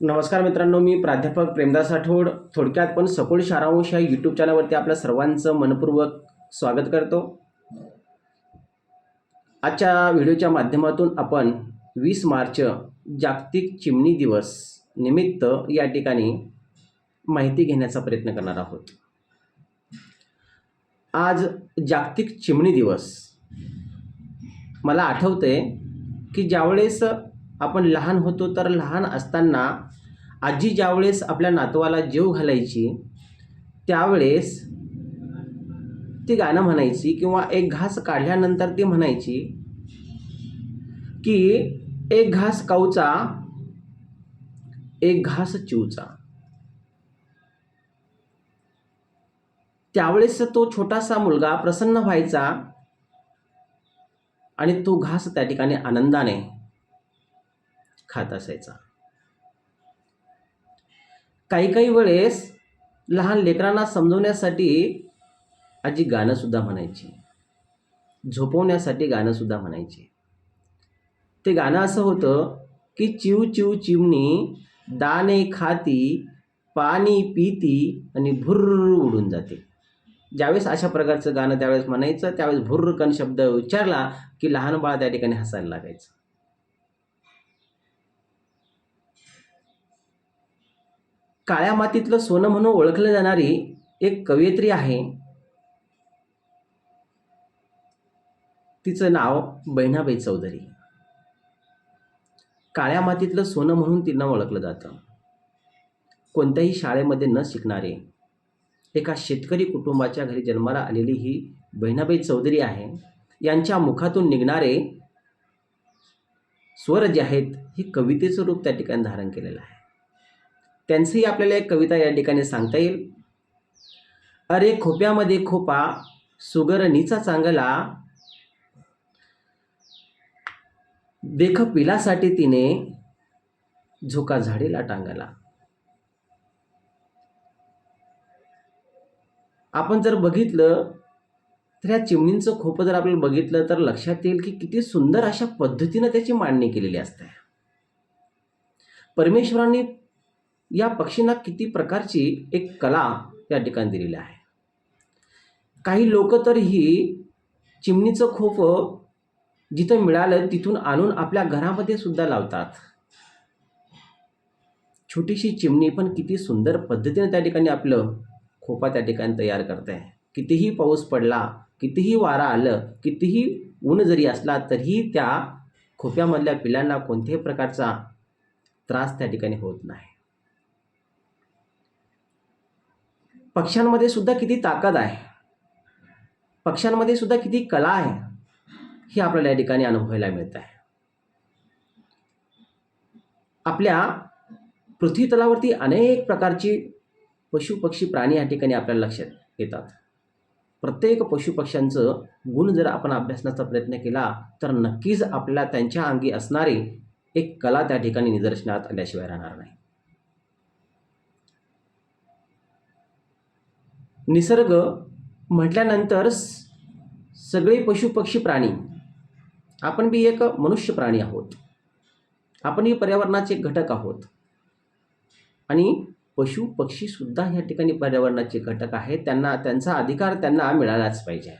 नमस्कार मित्रांनो मी प्राध्यापक प्रेमदास आठवड. थोडक्यात पण सखोल सारांश या यूट्यूब चॅनलवरती आपल्या सर्वांचं मनपूर्वक स्वागत करतो. आजच्या व्हिडिओच्या माध्यमातून आपण वीस मार्च जागतिक चिमणी दिवस निमित्त या ठिकाणी माहिती घेण्याचा प्रयत्न करणार आहोत. आज जागतिक चिमणी दिवस. मला आठवते की ज्यावेळेस आपण लहान होतो तर लहान असताना आजी ज्यावेळेस आपल्या नातवाला जेव घालायची त्यावेळेस ती गाणं म्हणायची किंवा एक घास काढल्यानंतर ती म्हणायची की एक घास काऊचा एक घास चिवचा. त्यावेळेस तो छोटासा मुलगा प्रसन्न व्हायचा आणि तो घास त्या ठिकाणी आनंदाने खात असायचा. काही काही वेळेस लहान लेकरांना समजवण्यासाठी आजी गाणंसुद्धा म्हणायची. झोपवण्यासाठी गाणंसुद्धा म्हणायची. ते गाणं असं होतं की चिव चिव चिमणी दाणे खाती पाणी पिती आणि भुर्र उडून जाते. ज्यावेळेस अशा प्रकारचं गाणं त्यावेळेस म्हणायचं त्यावेळेस भुर्रकन शब्द उच्चारला की लहान बाळ त्या ठिकाणी हसायला लागायचं. काळ्या मातीतलं सोनं म्हणून ओळखलं जाणारी एक कवयित्री आहे. तिचं नाव बहिणाबाई चौधरी. काळ्या मातीतलं सोनं म्हणून तिनं ओळखलं जातं. कोणत्याही शाळेमध्ये न शिकणारे एका शेतकरी कुटुंबाच्या घरी जन्माला आलेली ही बहिणाबाई चौधरी आहे. यांच्या मुखातून निघणारे स्वर जे आहेत ही कवितेचं रूप त्या ठिकाणी धारण केलेलं आहे. त्यांचंही आपल्याला एक कविता या ठिकाणी सांगता येईल. अरे खोप्यामध्ये खोपा सुगरणीचा चांगला. देख पिलासाठी तिने झोका झाडीला टांगला. आपण जर बघितलं तर ह्या चिमणींचं खोपं जर आपल्याला बघितलं तर लक्षात येईल की किती सुंदर अशा पद्धतीनं त्याची मांडणी केलेली असते. परमेश्वरांनी या पक्षींना किती प्रकारची एक कला या ठिकाणी दिलेली आहे. काही लोक तर ही चिमणीचं खोप जिथं मिळालं तिथून आणून आपल्या घरामध्ये सुद्धा लावतात. छोटीशी चिमणी पण किती सुंदर पद्धतीने त्या ठिकाणी आपलं खोपा त्या ठिकाणी तयार करते. आहे कितीही पाऊस पडला कितीही वारा आलं कितीही ऊन जरी असला तरीही त्या खोप्यामधल्या पिलांना कोणत्याही प्रकारचा त्रास त्या ठिकाणी होत नाही. पक्ष्यांमध्ये सुद्धा किती ताकद आहे? पक्ष्यांमध्ये सुद्धा किती कला आहे? हे आपल्याला या ठिकाणी अनुभवायला मिळत आहे आपल्या पृथ्वीतलावरती अनेक प्रकारची पशु पक्षी प्राणी या ठिकाणी आपल्याला लक्षात येतात. प्रत्येक पशुपक्ष्यांचं गुण जर आपण अभ्यासण्याचा प्रयत्न केला तर नक्कीच आपल्याला त्यांच्या अंगी असणारी एक कला त्या ठिकाणी निदर्शनात आल्याशिवाय राहणार नाही. निसर्ग म्हटल्यानंतर स- सगळे पशुपक्षी प्राणी आपण बी एक मनुष्य प्राणी आहोत. आपणही पर्यावरणाचे एक घटक आहोत. आणि पशु पक्षीसुद्धा ह्या ठिकाणी पर्यावरणाचे घटक आहेत. त्यांना त्यांचा अधिकार त्यांना मिळालाच पाहिजे.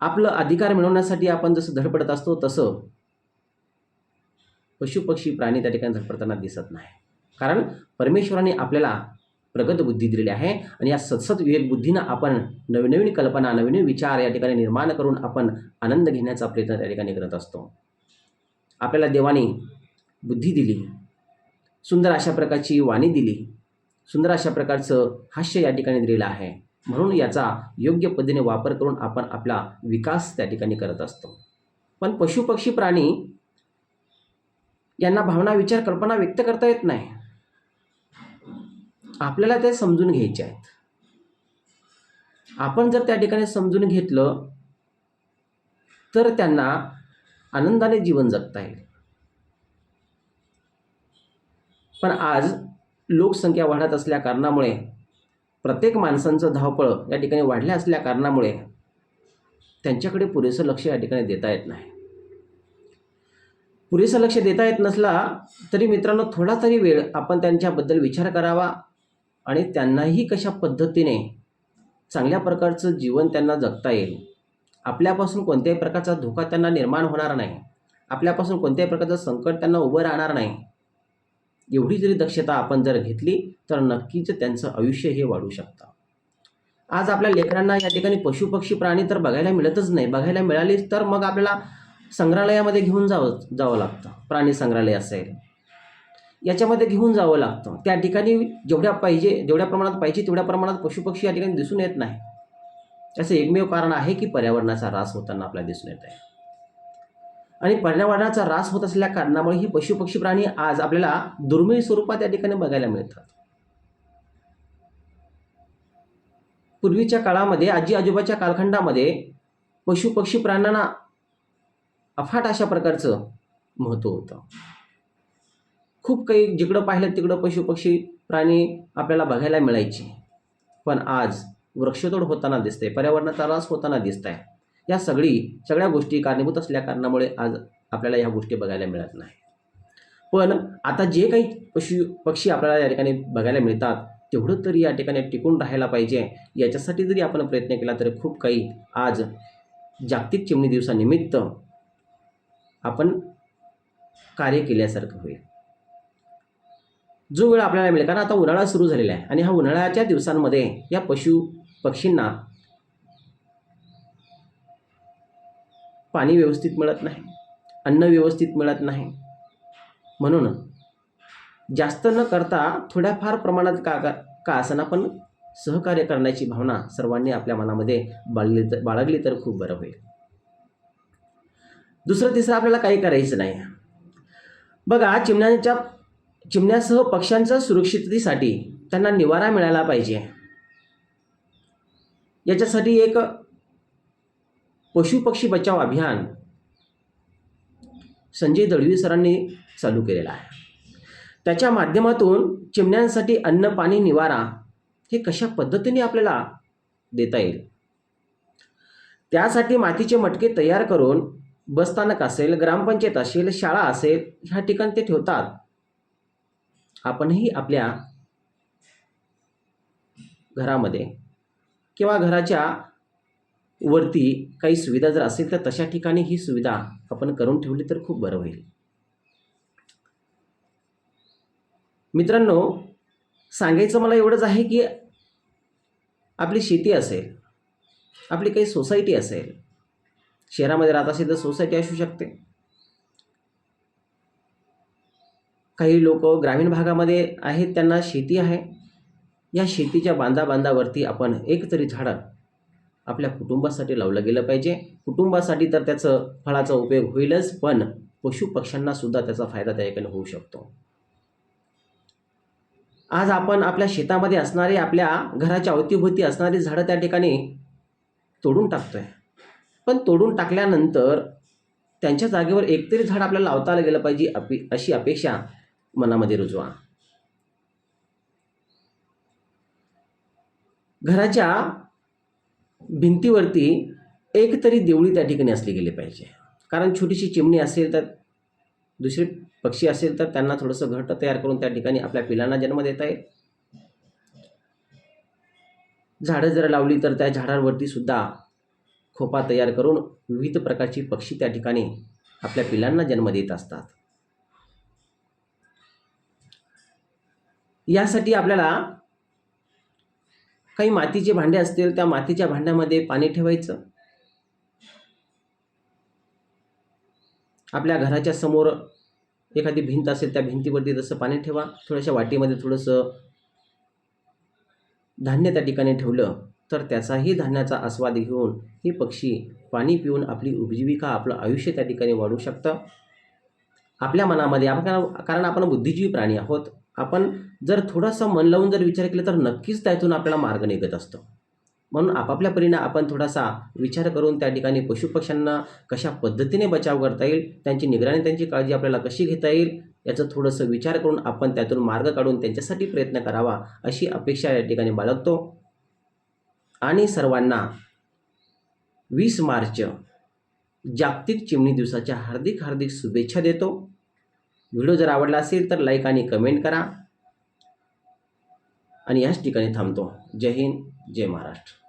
आपलं अधिकार मिळवण्यासाठी आपण जसं धडपडत असतो तसं पशुपक्षी प्राणी त्या ठिकाणी धडपडताना दिसत नाही. कारण परमेश्वराने आपल्याला प्रगत बुद्धी दिलेली आहे. आणि या सतसत विवेक बुद्धीनं आपण नवनवीन कल्पना नवीन विचार या ठिकाणी निर्माण करून आपण आनंद घेण्याचा प्रयत्न त्या ठिकाणी करत असतो. आपल्याला देवाने बुद्धी दिली सुंदर अशा प्रकारची वाणी दिली सुंदर अशा प्रकारचं हास्य या ठिकाणी दिलेलं आहे. म्हणून याचा योग्य पद्धतीने वापर करून आपण आपला विकास त्या ठिकाणी करत असतो. पण पशुपक्षी प्राणी यांना भावना विचार कल्पना व्यक्त करता येत नाही. आपल्याला ते समजून घ्यायचे आहेत. आपण जर त्या ठिकाणी समजून घेतलं तर त्यांना आनंदाने जीवन जगता येईल. पण आज लोकसंख्या वाढत असल्या कारणामुळे प्रत्येक माणसांचं धावपळ या ठिकाणी वाढल्या असल्या कारणामुळे त्यांच्याकडे पुरेसं लक्ष या ठिकाणी देता येत नाही. पुरेसं लक्ष देता येत नसला तरी मित्रांनो थोडा तरी वेळ आपण त्यांच्याबद्दल विचार करावा. आणि त्यांनाही कशा पद्धतीने चांगल्या प्रकारचं जीवन त्यांना जगता येईल? आपल्यापासून कोणत्याही प्रकारचा धोका त्यांना निर्माण होणार नाही. आपल्यापासून कोणत्याही प्रकारचं संकट त्यांना उभं राहणार नाही. एवढी जरी दक्षता आपण जर घेतली तर नक्कीच त्यांचं आयुष्य हे वाढू शकतं. आज आपल्या लेकरांना या ठिकाणी पशुपक्षी प्राणी तर बघायला मिळतच नाही. बघायला मिळालीच तर मग आपल्याला संग्रहालयामध्ये घेऊन जावं जावं लागतं. प्राणी संग्रहालय असेल याच्यामध्ये घेऊन जावं लागतं. त्या ठिकाणी जेवढ्या पाहिजे जेवढ्या प्रमाणात पाहिजे तेवढ्या प्रमाणात पशुपक्षी या ठिकाणी दिसून येत नाही. त्याचं एकमेव कारण आहे की पर्यावरणाचा ऱ्हास होताना आपल्याला दिसून येत आहे. आणि पर्यावरणाचा ऱ्हास होत असल्या कारणामुळे ही पशुपक्षी प्राणी आज आपल्याला दुर्मिळ स्वरूपात या ठिकाणी बघायला मिळतात. पूर्वीच्या काळामध्ये आजी आजोबाच्या कालखंडामध्ये पशुपक्षी प्राण्यांना अफाट अशा प्रकारचं महत्त्व होतं. खूप काही जिकडं पाहिलं तिकडं पशुपक्षी प्राणी आपल्याला बघायला मिळायचे. पण आज वृक्षतोड होताना दिसते पर्यावरणाचा ऱ्हास होताना दिसत आहे या सगळी सगळ्या गोष्टी कारणीभूत असल्या कारणामुळे आज आपल्याला ह्या गोष्टी बघायला मिळत नाही. पण आता जे काही पशु पक्षी आपल्याला या ठिकाणी बघायला मिळतात तेवढं तरी या ठिकाणी टिकून राहायला पाहिजे. याच्यासाठी जरी आपण प्रयत्न केला तरी खूप काही आज जागतिक चिमणी दिवसानिमित्त आपण कार्य केल्यासारखं होईल. जो वेळ आपल्याला मिळेल. कारण आता उन्हाळा सुरू झालेला आहे. आणि हा उन्हाळ्याच्या दिवसांमध्ये या पशु पक्षींना पाणी व्यवस्थित मिळत नाही. अन्न व्यवस्थित मिळत नाही. म्हणून जास्त न करता थोड्याफार प्रमाणात का का का असना पण सहकार्य करण्याची भावना सर्वांनी आपल्या मनामध्ये बाळगली तर बाळगली तर खूप बरं होईल. दुसरं तिसरं आपल्याला काही करायचं नाही. बघा चिमण्यांच्या चिमण्यासह पक्ष्यांच्या सुरक्षिततेसाठी त्यांना निवारा मिळाला पाहिजे. याच्यासाठी एक पशुपक्षी बचाव अभियान संजय दळवी सरांनी चालू केलेला आहे. त्याच्या माध्यमातून चिमण्यांसाठी अन्न पाणी निवारा हे कशा पद्धतीने आपल्याला देता येईल? त्यासाठी मातीचे मटके तयार करून बसस्थानक असेल ग्रामपंचायत असेल शाळा असेल ह्या ठिकाणी ते ठेवतात. आपणही आपल्या घरामध्ये किंवा घराच्या वरती काही सुविधा जर असेल तर तशा ठिकाणी ही सुविधा आपण करून ठेवली तर खूप बरं होईल. मित्रांनो सांगायचं मला एवढंच आहे की आपली शेती असेल आपली काही सोसायटी असेल शहरामध्ये राहत असेल तर सोसायटी असू शकते. काही लोक ग्रामीण भागामध्ये आहेत त्यांना शेती आहे. या शेतीच्या बांधा बांधावरती आपण एक तरी झाडं आपल्या कुटुंबासाठी लावलं गेलं पाहिजे. कुटुंबासाठी तर त्याचं फळाचा उपयोग होईलच पण पशुपक्ष्यांनासुद्धा त्याचा फायदा त्या ठिकाणी होऊ शकतो. आज आपण आपल्या शेतामध्ये असणारे आपल्या घराच्या अवतीभोवती असणारी झाडं त्या ठिकाणी तोडून टाकतोय. पण तोडून टाकल्यानंतर त्यांच्या जागेवर एकतरी झाड आपल्याला लावता आलं गेलं पाहिजे अपे अशी अपेक्षा मनामध्ये रुजवा. घराच्या भिंतीवरती एक तरी देवळी त्या ठिकाणी असली गेली पाहिजे. कारण छोटीशी चिमणी असेल तर दुसरे पक्षी असेल तर त्यांना थोडंसं घट तयार करून त्या ठिकाणी आपल्या पिलांना जन्म देता येईल. झाडं जर लावली तर त्या झाडांवरती सुद्धा खोपा तयार करून विविध प्रकारची पक्षी त्या ठिकाणी आपल्या पिलांना जन्म देत असतात. यासाठी आपल्याला काही मातीचे भांडे असतील त्या मातीच्या भांड्यामध्ये पाणी ठेवायचं. आपल्या घराच्या समोर एखादी भिंत असेल त्या भिंतीवरती तसं पाणी ठेवा. थोड्याशा वाटीमध्ये थोडंसं धान्य त्या ठिकाणी ठेवलं तर त्याचाही धान्याचा आस्वाद घेऊन हे पक्षी पाणी पिऊन आपली उपजीविका आपलं आयुष्य त्या ठिकाणी वाढू शकतं. आपल्या मनामध्ये आपण कारण आपण बुद्धिजीवी प्राणी आहोत. आपण जर थोडासा मन लावून जर विचार केला तर नक्कीच त्यातून आपल्याला मार्ग निघत असतो. म्हणून आपापल्या परीने आपण थोडासा विचार करून त्या ठिकाणी पशुपक्ष्यांना कशा पद्धतीने बचाव करता येईल त्यांची निगराणी त्यांची काळजी आपल्याला कशी घेता येईल याचं थोडंसं विचार करून आपण त्यातून मार्ग काढून त्यांच्यासाठी प्रयत्न करावा अशी अपेक्षा या ठिकाणी बाळगतो. आणि सर्वांना वीस मार्च जागतिक चिमणी दिवसाच्या हार्दिक हार्दिक शुभेच्छा देतो. व्हिडिओ जर आवडला असेल तर लाईक आणि कमेंट करा. आणि याच ठिकाणी थांबतो. जय हिंद जय महाराष्ट्र.